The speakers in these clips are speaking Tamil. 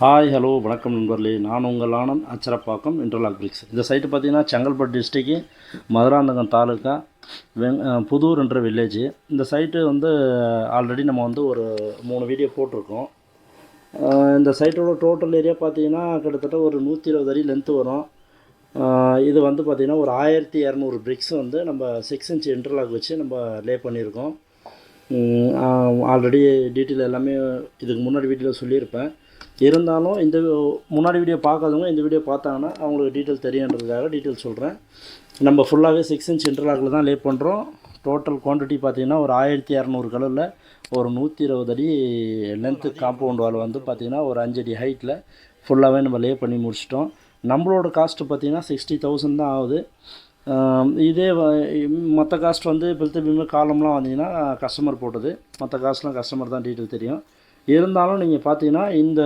ஹாய் ஹலோ வணக்கம் நண்பர்களே. நான் உங்கள் ஆனந்த் அச்சரப்பாக்கம் இன்டர்லாக் பிரிக்ஸ். இந்த சைட்டு பார்த்தீங்கன்னா செங்கல்பட்டு டிஸ்ட்ரிக்கு மதுராந்தகம் தாலுக்கா வெங் புதூர் என்ற வில்லேஜ் இந்த சைட்டு வந்து ஆல்ரெடி நம்ம வந்து ஒரு மூணு வீடியோ போட்டிருக்கோம். இந்த சைட்டோட டோட்டல் ஏரியா பார்த்தீங்கன்னா கிட்டத்தட்ட ஒரு நூற்றி இருபது அடி லென்த்து வரும். இது வந்து பார்த்திங்கன்னா ஒரு ஆயிரத்தி இரநூறு பிரிக்ஸ் வந்து நம்ம சிக்ஸ் இன்ச் இன்டர்லாக் வச்சு நம்ம லே பண்ணியிருக்கோம். ஆல்ரெடி டீட்டெயில் எல்லாமே இதுக்கு முன்னாடி வீட்டில் சொல்லியிருப்பேன். இருந்தாலும் இந்த முன்னாடி வீடியோ பார்க்காதவங்க இந்த வீடியோ பார்த்தாங்கன்னா அவங்களுக்கு டீட்டெயில் தெரியுன்றதுக்காக டீட்டெயில் சொல்கிறேன் நம்ம ஃபுல்லாகவே சிக்ஸ் இன்ச் இன்டர்லாக்கில் தான் லே பண்ணுறோம் டோட்டல் குவான்டிட்டி பார்த்திங்கன்னா ஒரு ஆயிரத்தி இரநூறு கலரில் ஒரு நூற்றி இருபது அடி லென்த்து காம்பவுண்ட் வால் வந்து பார்த்திங்கன்னா ஒரு அஞ்சு அடி ஹைட்டில் ஃபுல்லாகவே நம்ம லே பண்ணி முடிச்சிட்டோம். நம்மளோட காஸ்ட்டு பார்த்திங்கன்னா சிக்ஸ்டி தௌசண்ட் தான் ஆகுது. இதே மற்ற காஸ்ட் வந்து பில்த்து பீமு காலம்லாம் வந்தீங்கன்னா கஸ்டமர் போட்டது. மற்ற காஸ்ட்லாம் கஸ்டமர் தான் டீட்டெயில் தெரியும். இருந்தாலும் நீங்கள் பார்த்தீங்கன்னா இந்த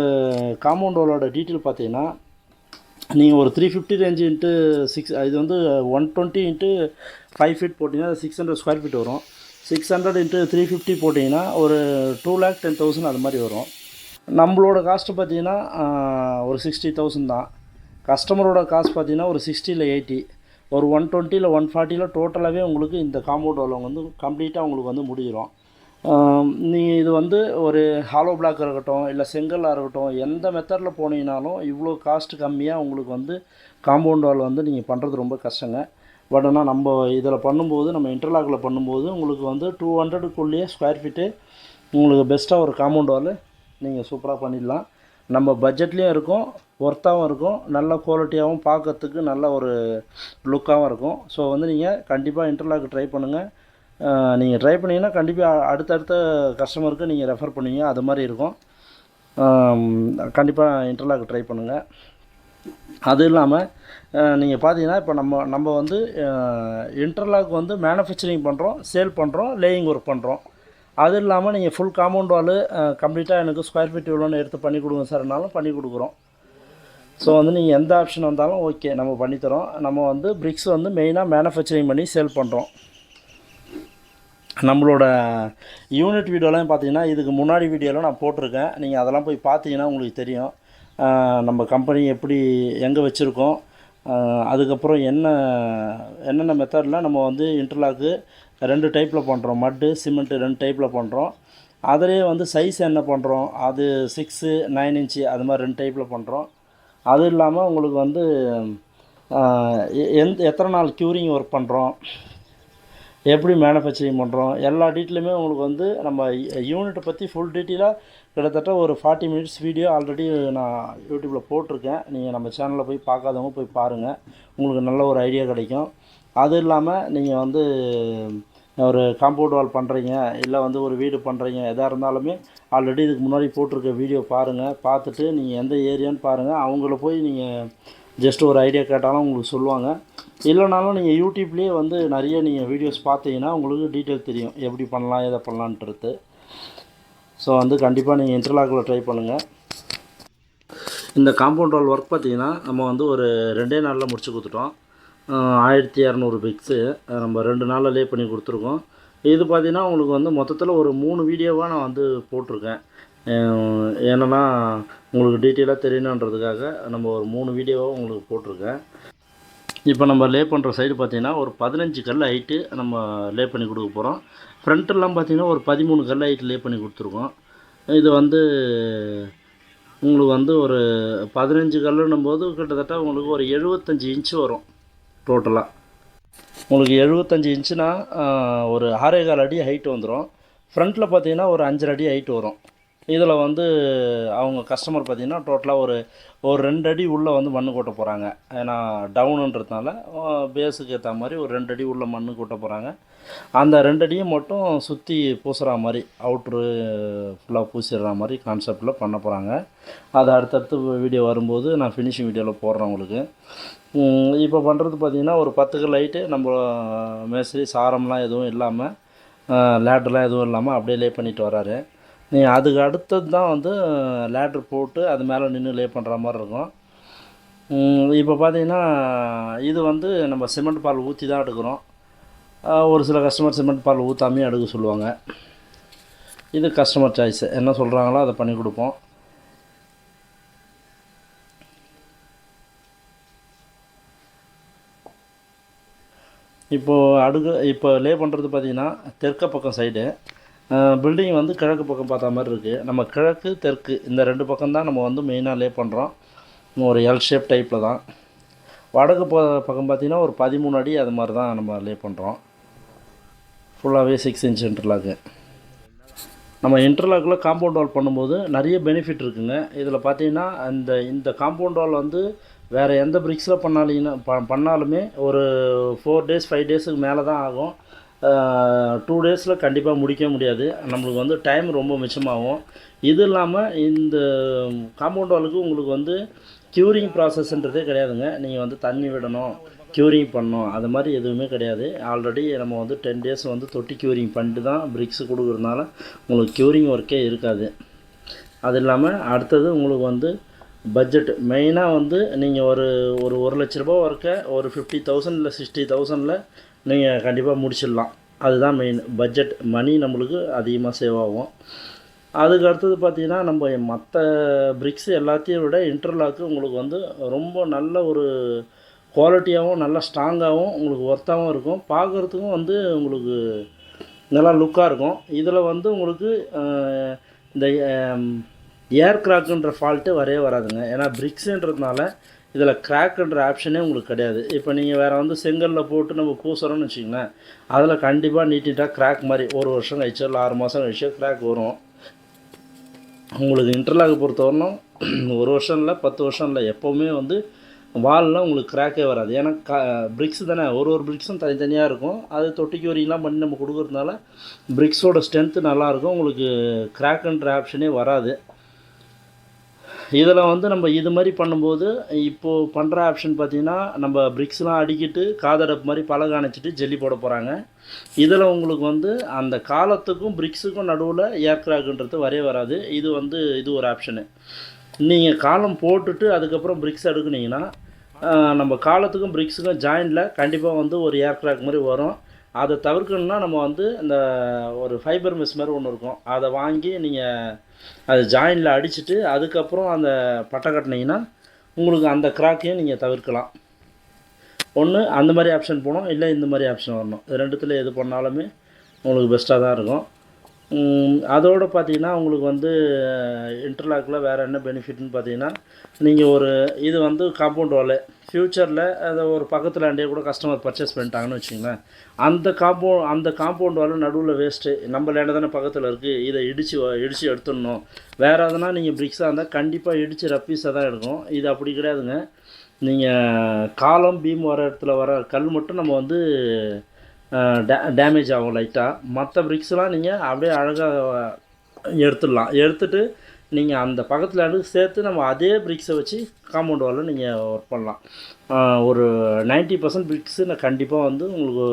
காம்பவுண்ட் வாலோட டீட்டெயில் பார்த்தீங்கன்னா நீங்கள் ஒரு three fifty range into six இது வந்து one twenty into five feet போட்டிங்கன்னா சிக்ஸ் ஹண்ட்ரட் ஸ்கொயர் ஃபீட் வரும். Six hundred into three fifty போட்டிங்கன்னா ஒரு டூ லேக் டென் தௌசண்ட் அது மாதிரி வரும். நம்மளோட காஸ்ட்டு பார்த்தீங்கன்னா ஒரு சிக்ஸ்டி தௌசண்ட் தான். கஸ்டமரோட காஸ்ட் பார்த்தீங்கன்னா ஒரு சிக்ஸ்டியில் எயிட்டி ஒரு ஒன் டுவெண்ட்டியில் ஒன் ஃபார்ட்டியில் டோட்டலாகவே உங்களுக்கு இந்த காம்பவுண்ட் வால் வந்து கம்ப்ளீட்டாக உங்களுக்கு வந்து முடிஞ்சிடும் நீங்கள் இது வந்து ஒரு ஹாலோ பிளாக் இருக்கட்டும் இல்லை செங்கல்லாக இருக்கட்டும் எந்த மெத்தடில் போனீங்கனாலும் இவ்வளோ காஸ்ட் கம்மியாக உங்களுக்கு வந்து காம்பவுண்ட் வால் வந்து நீங்கள் பண்ணுறது ரொம்ப கஷ்டங்க. பட் ஆனால் நம்ம இதில் பண்ணும்போது நம்ம இன்டர்லாக்கில் பண்ணும்போது உங்களுக்கு வந்து டூ ஹண்ட்ரடுக்குள்ளேயே ஸ்கொயர் ஃபீட்டு உங்களுக்கு பெஸ்ட்டாக ஒரு காம்பவுண்ட் வால் நீங்கள் சூப்பராக பண்ணிடலாம். நம்ம பட்ஜெட்லேயும் இருக்கும் ஒர்த்தாகவும் இருக்கும் நல்ல குவாலிட்டியாகவும் பார்க்கறதுக்கு நல்ல ஒரு லுக்காகவும் இருக்கும். ஸோ வந்து நீங்கள் கண்டிப்பாக இன்டர்லாக் ட்ரை பண்ணுங்கள் நீங்கள் ட்ரை பண்ணிங்கன்னா கண்டிப்பாக அடுத்தடுத்த கஸ்டமருக்கு நீங்கள் ரெஃபர் பண்ணுவீங்க. அது மாதிரி இருக்கும். கண்டிப்பாக இன்டர்லாக் ட்ரை பண்ணுங்கள் அது இல்லாமல் நீங்கள் பார்த்தீங்கன்னா இப்போ நம்ம நம்ம வந்து இன்டர்லாக் வந்து மேனுஃபேக்சரிங் பண்ணுறோம் சேல் பண்ணுறோம் லேயிங் ஒர்க் பண்ணுறோம் அது இல்லாமல் நீங்கள் ஃபுல் காம்பவுண்ட் வால் கம்ப்ளீட்டாக எனக்கு ஸ்கொயர் ஃபீட் இவ்வளோன்னு எடுத்து பண்ணி கொடுங்க சார்னாலும் பண்ணி கொடுக்குறோம். ஸோ வந்து நீங்கள் எந்த ஆப்ஷன் வந்தாலும் ஓகே நம்ம பண்ணித்தரோம். நம்ம வந்து பிரிக்ஸ் வந்து மெயினாக மேனுஃபேக்சரிங் பண்ணி சேல் பண்ணுறோம் நம்மளோட யூனிட் வீடியோலாம் பார்த்தீங்கன்னா இதுக்கு முன்னாடி வீடியோலாம் நான் போட்டிருக்கேன். நீங்கள் அதெல்லாம் போய் பார்த்தீங்கன்னா உங்களுக்கு தெரியும். நம்ம கம்பெனி எப்படி எங்கே வச்சுருக்கோம். அதுக்கப்புறம் என்ன என்னென்ன மெத்தடில் நம்ம வந்து இன்டர்லாக்கு ரெண்டு டைப்பில் பண்ணுறோம் மட்டு சிமெண்ட்டு ரெண்டு டைப்பில் பண்ணுறோம் அதிலே வந்து சைஸ் என்ன பண்ணுறோம் அது சிக்ஸு நைன் இன்ச்சு அது மாதிரி ரெண்டு டைப்பில் பண்ணுறோம் அது இல்லாமல் உங்களுக்கு வந்து எ- எந்த எத்தனை நாள் க்யூரிங் ஒர்க் பண்ணுறோம் எப்படி மேனுஃபேக்சரிங் பண்ணுறோம் எல்லா டீட்டெயிலுமே உங்களுக்கு வந்து நம்ம யூனிட்டை பற்றி ஃபுல் டீட்டெயிலாக கிட்டத்தட்ட ஒரு ஃபார்ட்டி மினிட்ஸ் வீடியோ ஆல்ரெடி நான் யூடியூப்பில் போட்டிருக்கேன். நீங்கள் நம்ம சேனலில் போய் பார்க்காதவங்க போய் பாருங்கள் உங்களுக்கு நல்ல ஒரு ஐடியா கிடைக்கும். அது இல்லாமல் நீங்கள் வந்து ஒரு காம்பவுண்ட் வால் பண்ணுறீங்க இல்லை வந்து ஒரு வீடு பண்ணுறீங்க எதாக இருந்தாலுமே ஆல்ரெடி இதுக்கு முன்னாடி போட்டிருக்க வீடியோ பாருங்கள் பார்த்துட்டு நீங்கள் எந்த ஏரியான்னு பாருங்கள் அவங்கள போய் நீங்கள் ஜஸ்ட் ஒரு ஐடியா கேட்டாலும் உங்களுக்கு சொல்லுவாங்க. இல்லைனாலும் நீங்கள் யூடியூப்லேயே வந்து நிறைய நீங்கள் வீடியோஸ் பார்த்தீங்கன்னா உங்களுக்கு டீட்டெயில் தெரியும். எப்படி பண்ணலாம் எதை பண்ணலான்றது ஸோ வந்து கண்டிப்பாக நீங்கள் இன்டர்லாக்கில் ட்ரை பண்ணுங்கள் இந்த காம்பவுண்ட் வால் ஒர்க் பார்த்தீங்கன்னா நம்ம வந்து ஒரு ரெண்டே நாளில் முடிச்சு கொடுத்துட்டோம். ஆயிரத்தி இரநூறு பிக்ஸு நம்ம ரெண்டு நாளில் லே பண்ணி கொடுத்துருக்கோம். இது பார்த்திங்கன்னா உங்களுக்கு வந்து மொத்தத்தில் ஒரு மூணு வீடியோவாக நான் வந்து போட்டிருக்கேன். ஏன்னா உங்களுக்கு டீட்டெயிலாக தெரியணுன்றதுக்காக நம்ம ஒரு மூணு வீடியோவாக உங்களுக்கு போட்டிருக்கேன். இப்போ நம்ம லே பண்ணுற சைடு பார்த்திங்கன்னா ஒரு பதினஞ்சு கல் ஹைட்டு நம்ம லே பண்ணி கொடுக்க போகிறோம் ஃப்ரண்ட்டெல்லாம் பார்த்தீங்கன்னா ஒரு பதிமூணு கல் ஹைட்டு லே பண்ணி கொடுத்துருக்கோம். இது வந்து உங்களுக்கு வந்து ஒரு பதினஞ்சு கல்லுன்னும் போது கிட்டத்தட்ட உங்களுக்கு ஒரு எழுபத்தஞ்சி இன்ச்சு வரும் டோட்டலாக உங்களுக்கு எழுபத்தஞ்சி இன்ச்சுனா ஒரு ஆறே கால் அடி ஹைட்டு வந்துடும் ஃப்ரண்ட்டில் பார்த்தீங்கன்னா ஒரு அஞ்சரை அடி ஹைட்டு வரும். இதில் வந்து அவங்க கஸ்டமர் பார்த்திங்கன்னா டோட்டலாக ஒரு ஒரு ரெண்டு அடி உள்ளே வந்து மண் கொட்ட போகிறாங்க. ஏன்னா டவுனுன்றதுனால பேஸுக்கு ஏற்ற மாதிரி ஒரு ரெண்டு அடி உள்ளே மண் கொட்ட போகிறாங்க. அந்த ரெண்டு அடியும் மட்டும் சுற்றி பூசுகிற மாதிரி அவுட்ரு ஃபுல்லாக பூசிடுற மாதிரி கான்செப்டில் பண்ண போகிறாங்க. அது அடுத்தடுத்து வீடியோ வரும்போது நான் ஃபினிஷிங் வீடியோவில் போடுறேன் உங்களுக்கு. இப்போ பண்ணுறது பார்த்திங்கன்னா ஒரு பத்துக்கு லைட்டு நம்ம மேஸ்திரி சாரம்லாம் எதுவும் இல்லாமல் லேட்லாம் எதுவும் இல்லாமல் அப்படியே லே பண்ணிட்டு வராரு. நீ அதுக்கு அடுத்தது தான் வந்து லேட்ரு போட்டு அது மேலே நின்று லே பண்ணுற மாதிரி இருக்கும். இப்போ பார்த்தீங்கன்னா இது வந்து நம்ம சிமெண்ட் பால் ஊற்றி தான் எடுக்கிறோம். ஒரு சில கஸ்டமர் சிமெண்ட் பால் ஊற்றாமே எடுக்க சொல்லுவாங்க. இது கஸ்டமர் சாய்ஸு என்ன சொல்கிறாங்களோ அதை பண்ணி கொடுப்போம். இப்போது அடுக்கு இப்போ லே பண்ணுறது பார்த்திங்கன்னா தெற்க பக்கம் சைடு பில்டிங் வந்து கிழக்கு பக்கம் பார்த்த மாதிரி இருக்குது நம்ம கிழக்கு தெற்கு இந்த ரெண்டு பக்கம் தான் நம்ம வந்து மெயினாக லே பண்ணுறோம் ஒரு எல் ஷேப் டைப்பில் தான். வடக்கு பக்கம் பார்த்திங்கன்னா ஒரு பதிமூணு அடி அது மாதிரி தான் நம்ம லே பண்ணுறோம் ஃபுல்லாகவே சிக்ஸ் இன்ச் இன்டர்லாக்கு நம்ம இன்டர்லாக்கில் காம்பவுண்ட் வால் பண்ணும்போது நிறைய பெனிஃபிட் இருக்குங்க. இதில் பார்த்தீங்கன்னா இந்த இந்த காம்பவுண்ட் வால் வந்து வேறு எந்த பிரிக்ஸில் பண்ணாலிங்கன்னா ப பண்ணாலுமே ஒரு ஃபோர் டேஸ் ஃபைவ் டேஸுக்கு மேலே தான் ஆகும். டூ டேஸில் கண்டிப்பாக முடிக்க முடியாது. நம்மளுக்கு வந்து டைம் ரொம்ப மிச்சமாகும். இது இல்லாமல் இந்த காம்பவுண்ட் வாலுக்கு உங்களுக்கு வந்து க்யூரிங் ப்ராசஸ்ன்றதே கிடையாதுங்க. நீங்கள் வந்து தண்ணி விடணும் க்யூரிங் பண்ணணும் அது மாதிரி எதுவுமே கிடையாது. ஆல்ரெடி நம்ம வந்து டென் டேஸ் வந்து தொட்டி க்யூரிங் பண்ணிட்டு தான் பிரிக்ஸ் கொடுக்குறதுனால உங்களுக்கு க்யூரிங் ஒர்க்கே இருக்காது. அது இல்லாமல் அடுத்தது உங்களுக்கு வந்து பட்ஜெட் மெயினாக வந்து நீங்கள் ஒரு ஒரு ஒரு லட்ச ரூபா ஒர்க்கை ஒரு ஃபிஃப்டி தௌசண்ட் இல்லை சிக்ஸ்டி தௌசண்டில் நீங்கள் கண்டிப்பாக முடிச்சிடலாம். அதுதான் மெயின் பட்ஜெட் மணி நம்மளுக்கு அதிகமாக சேவ் ஆகும். அதுக்கு அடுத்தது பார்த்தீங்கன்னா நம்ம மற்ற பிரிக்ஸ் எல்லாத்தையும் விட இன்டர்லாக்கு உங்களுக்கு வந்து ரொம்ப நல்ல ஒரு குவாலிட்டியாகவும் நல்லா ஸ்ட்ராங்காகவும் உங்களுக்கு ஒர்த்தாகவும் இருக்கும். பார்க்குறதுக்கும் வந்து உங்களுக்கு நல்லா லுக்காக இருக்கும். இதில் வந்து உங்களுக்கு இந்த ஏர் கிராக்குன்ற ஃபால்ட்டு வரவே வராதுங்க. ஏன்னா பிரிக்ஸுன்றதுனால இதில் கிராக்குன்ற ஆப்ஷனே உங்களுக்கு கிடையாது. இப்போ நீங்கள் வேறு வந்து செங்கலில் போட்டு நம்ம பூசுகிறோம்னு வச்சிங்களேன் அதில் கண்டிப்பாக நீட்டிட்டாக கிராக் மாதிரி ஒரு வருஷம் கழிச்சோ இல்லை ஆறு மாதம் கழிச்சோ கிராக் வரும். உங்களுக்கு இன்டர்லாக் பொறுத்தவரைக்கும் ஒரு வருஷம் இல்லை பத்து வருஷம் இல்லை எப்போவுமே வந்து வாலில் உங்களுக்கு கிராக்கே வராது. ஏன்னா க பிரிக்ஸ் தானே ஒரு ஒரு பிரிக்ஸும் தனித்தனியாக இருக்கும். அது தொட்டிக்கு வரிலாம் பண்ணி நம்ம கொடுக்குறதுனால பிரிக்ஸோட ஸ்ட்ரென்த்து நல்லாயிருக்கும் உங்களுக்கு கிராக்குன்ற ஆப்ஷனே வராது. இதில் வந்து நம்ம இது மாதிரி பண்ணும்போது இப்போது பண்ணுற ஆப்ஷன் பார்த்தீங்கன்னா நம்ம பிரிக்ஸ்லாம் அடிக்கிட்டு காதடப்பு மாதிரி பலகை அணைச்சிட்டு ஜெல்லி போட போகிறாங்க இதில் உங்களுக்கு வந்து அந்த காலத்துக்கும் பிரிக்ஸுக்கும் நடுவில் ஏர் வரைய வரவே வராது. இது வந்து இது ஒரு ஆப்ஷனு நீங்கள் காலம் போட்டுட்டு அதுக்கப்புறம் பிரிக்ஸ் எடுக்குனீங்கன்னா நம்ம காலத்துக்கும் பிரிக்ஸுக்கும் ஜாயிண்டில் கண்டிப்பாக வந்து ஒரு ஏர்க்ராக் மாதிரி வரும். அதை தவிர்க்கணும்னா நம்ம வந்து இந்த ஒரு ஃபைபர் மெஸ் மாதிரி ஒன்று இருக்கும். அதை வாங்கி நீங்கள் அது ஜாயிண்டில் அடிச்சுட்டு அதுக்கப்புறம் அந்த பட்டை கட்டினீங்கன்னா உங்களுக்கு அந்த கிராக்கையும் நீங்கள் தவிர்க்கலாம். ஒன்று அந்த மாதிரி ஆப்ஷன் போகணும் இல்லை இந்த மாதிரி ஆப்ஷன் வரணும். இது ரெண்டுத்தில் எது பண்ணாலுமே உங்களுக்கு பெஸ்ட்டாக தான் இருக்கும். அதோட பார்த்தீங்கன்னா உங்களுக்கு வந்து இன்டர்லாக்கில் வேறு என்ன பெனிஃபிட்னு பார்த்தீங்கன்னா நீங்கள் ஒரு இது வந்து காம்பவுண்ட் வாலு ஃப்யூச்சரில் அதை ஒரு பக்கத்தில் அண்டே கூட கஸ்டமர் பர்ச்சேஸ் பண்ணிட்டாங்கன்னு வச்சுங்களேன் அந்த காம்பவுண்ட் அந்த காம்பவுண்ட் வால் நடுவில் வேஸ்ட்டு நம்ம லேண்டு தானே பக்கத்தில் இருக்குது இதை இடித்து இடித்து எடுத்துடணும். வேறு எதுனா நீங்கள் பிரிக்ஸாக இருந்தால் கண்டிப்பாக இடித்து ரப்பீஸாக தான் எடுக்கும். இது அப்படி கிடையாதுங்க. நீங்கள் காலம் பீம் வர இடத்துல வர கல் மட்டும் நம்ம வந்து டே டேமேஜ் ஆகும் லைட்டாக மற்ற பிரிக்ஸ்லாம் நீங்கள் அப்படியே அழகாக எடுத்துடலாம். எடுத்துகிட்டு நீங்கள் அந்த பக்கத்தில் இருந்து சேர்த்து நம்ம அதே பிரிக்ஸை வச்சு காம்பவுண்ட் வாலில் நீங்கள் ஒர்க் பண்ணலாம். ஒரு 90% பர்சன்ட் பிரிக்ஸு நான் கண்டிப்பாக வந்து உங்களுக்கு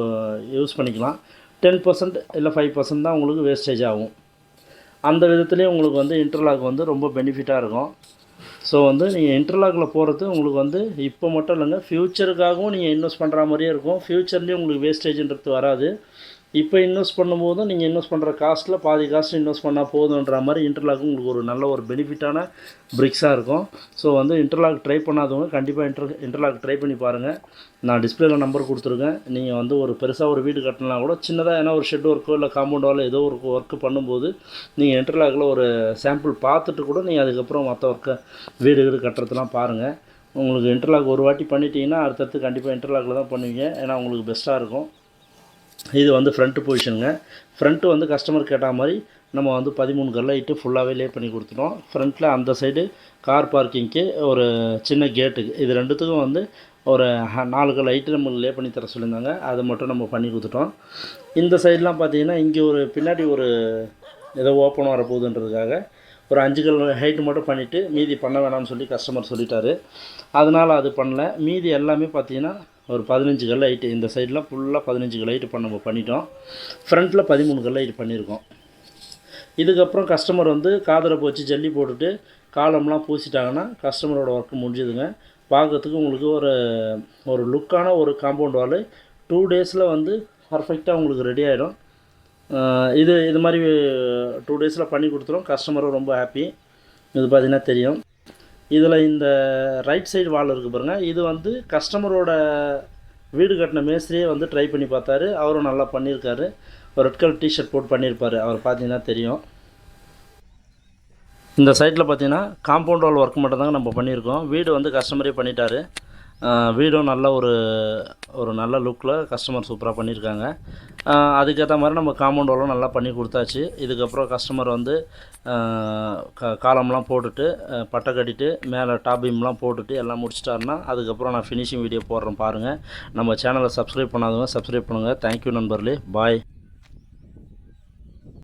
யூஸ் பண்ணிக்கலாம். டென் பர்சன்ட் இல்லை ஃபைவ் பர்சன்ட் தான் உங்களுக்கு வேஸ்டேஜ் ஆகும். அந்த விதத்துலேயே உங்களுக்கு வந்து இன்டர்லாக் வந்து ரொம்ப பெனிஃபிட்டாக இருக்கும். ஸோ வந்து நீங்கள் இன்டர்லாக்கில் போகிறது உங்களுக்கு வந்து இப்போ மட்டும் இல்லைங்க ஃப்யூச்சருக்காகவும் நீங்கள் இன்வெஸ்ட் பண்ணுற மாதிரியே இருக்கும். ஃப்யூச்சர்லேயும் உங்களுக்கு வேஸ்டேஜ்ன்றது வராது. இப்போ இன்வெஸ்ட் பண்ணும்போதும் நீங்கள் இன்வெஸ்ட் பண்ணுற காஸ்ட்டில் பாதி காஸ்ட் இன்வெஸ்ட் பண்ணால் போதுன்ற மாதிரி இன்டர்லாக் உங்களுக்கு ஒரு நல்ல ஒரு பெனிஃபிட்டான பிரிக்ஸாக இருக்கும். ஸோ வந்து இன்டர்லாக் ட்ரை பண்ணாதவங்க கண்டிப்பாக இன்டர் இன்டர்லாக் ட்ரை பண்ணி பாருங்கள் நான் டிஸ்பிளேல நம்பர் கொடுத்துருக்கேன். நீங்கள் வந்து ஒரு பெருசாக ஒரு வீடு கட்டினா கூட சின்னதாக ஏன்னா ஒரு ஷெட் ஒர்க்கோ இல்லை காம்பவுண்ட் ஏதோ ஒரு ஒர்க்கு பண்ணும்போது நீங்கள் இன்டர்லாக்கில் ஒரு சாம்பிள் பார்த்துட்டு கூட நீங்கள் அதுக்கப்புறம் மற்ற ஒர்க்கை வீடு வீடு கட்டுறதுலாம் பாருங்கள் உங்களுக்கு இன்டர்லாக் ஒரு வாட்டி பண்ணிட்டீங்கன்னா அடுத்தடுத்து கண்டிப்பாக இன்டர்லாக்கில் தான் பண்ணுவீங்க. ஏன்னா உங்களுக்கு பெஸ்ட்டாக இருக்கும். இது வந்து ஃப்ரண்ட்டு பொசிஷனுங்க ஃப்ரண்ட்டு வந்து கஸ்டமர் கேட்ட மாதிரி நம்ம வந்து பதிமூணு கல் லைட்டு ஃபுல்லாகவே லே பண்ணி கொடுத்துட்டோம். ஃப்ரண்ட்டில் அந்த சைடு கார் பார்க்கிங்க்கு ஒரு சின்ன கேட்டுக்கு இது ரெண்டுத்துக்கும் வந்து ஒரு நாலு கல் ஐட்டு நம்மளுக்கு லே பண்ணி தர சொல்லியிருந்தாங்க. அதை மட்டும் நம்ம பண்ணி கொடுத்துட்டோம். இந்த சைட்லாம் பார்த்தீங்கன்னா இங்கே ஒரு பின்னாடி ஒரு ஏதோ ஓப்பன் வர போகுதுன்றதுக்காக ஒரு அஞ்சு கல் ஹைட்டு மட்டும் பண்ணிவிட்டு மீதி பண்ண வேணாம்னு சொல்லி கஸ்டமர் சொல்லிட்டாரு. அதனால் அது பண்ணல. மீதி எல்லாமே பார்த்தீங்கன்னா ஒரு பதினஞ்சு கல் ஹைட்டு இந்த சைடெலாம் ஃபுல்லாக பதினஞ்சு கல் ஹைட்டு பண்ண நம்ம பண்ணிட்டோம். ஃப்ரண்ட்டில் பதிமூணு கல் ஹைட்டு பண்ணியிருக்கோம் இதுக்கப்புறம் கஸ்டமர் வந்து காதரை போச்சு ஜல்லி போட்டுட்டு காலம்லாம் பூசிட்டாங்கன்னா கஸ்டமரோட ஒர்க்கு முடிஞ்சுதுங்க. பார்க்கறதுக்கு உங்களுக்கு ஒரு ஒரு லுக்கான ஒரு காம்பவுண்ட் வால் டூ டேஸில் வந்து பர்ஃபெக்டாக உங்களுக்கு ரெடி ஆகிடும் இது இது மாதிரி டூ டேஸில் பண்ணி கொடுத்துரும். கஸ்டமரும் ரொம்ப ஹாப்பி இது பார்த்திங்கன்னா தெரியும். இதில் இந்த ரைட் சைடு வால் இருக்குது பாருங்கள் இது வந்து கஸ்டமரோட வீடு கட்டின மேஸ்திரியே வந்து ட்ரை பண்ணி பார்த்தாரு. அவரும் நல்லா பண்ணியிருக்காரு. ஒரு ரெட் கலர் டிஷர்ட் போட்டு பண்ணியிருப்பார். அவர் பார்த்தீங்கன்னா தெரியும். இந்த சைட்டில் பார்த்தீங்கன்னா காம்பவுண்ட் வால் ஒர்க் மட்டும் தாங்க நம்ம பண்ணியிருக்கோம். வீடு வந்து கஸ்டமரே பண்ணிட்டாரு. வீடும் நல்ல ஒரு ஒரு நல்ல லுக்கில் கஸ்டமர் சூப்பராக பண்ணியிருக்காங்க அதுக்கேற்ற மாதிரி நம்ம காம்பவுண்ட் வாலும் நல்லா பண்ணி கொடுத்தாச்சு. இதுக்கப்புறம் கஸ்டமர் வந்து க காலம்லாம் போட்டுட்டு பட்டை கட்டிட்டு மேலே டாப் பீம்லாம் போட்டுட்டு எல்லாம் முடிச்சிட்டாருன்னா அதுக்கப்புறம் நான் ஃபினிஷிங் வீடியோ போடுறேன் பாருங்கள் நம்ம சேனலை சப்ஸ்கிரைப் பண்ணாதவங்க சப்ஸ்கிரைப் பண்ணுங்கள் தேங்க்யூ நண்பர்களே. பாய்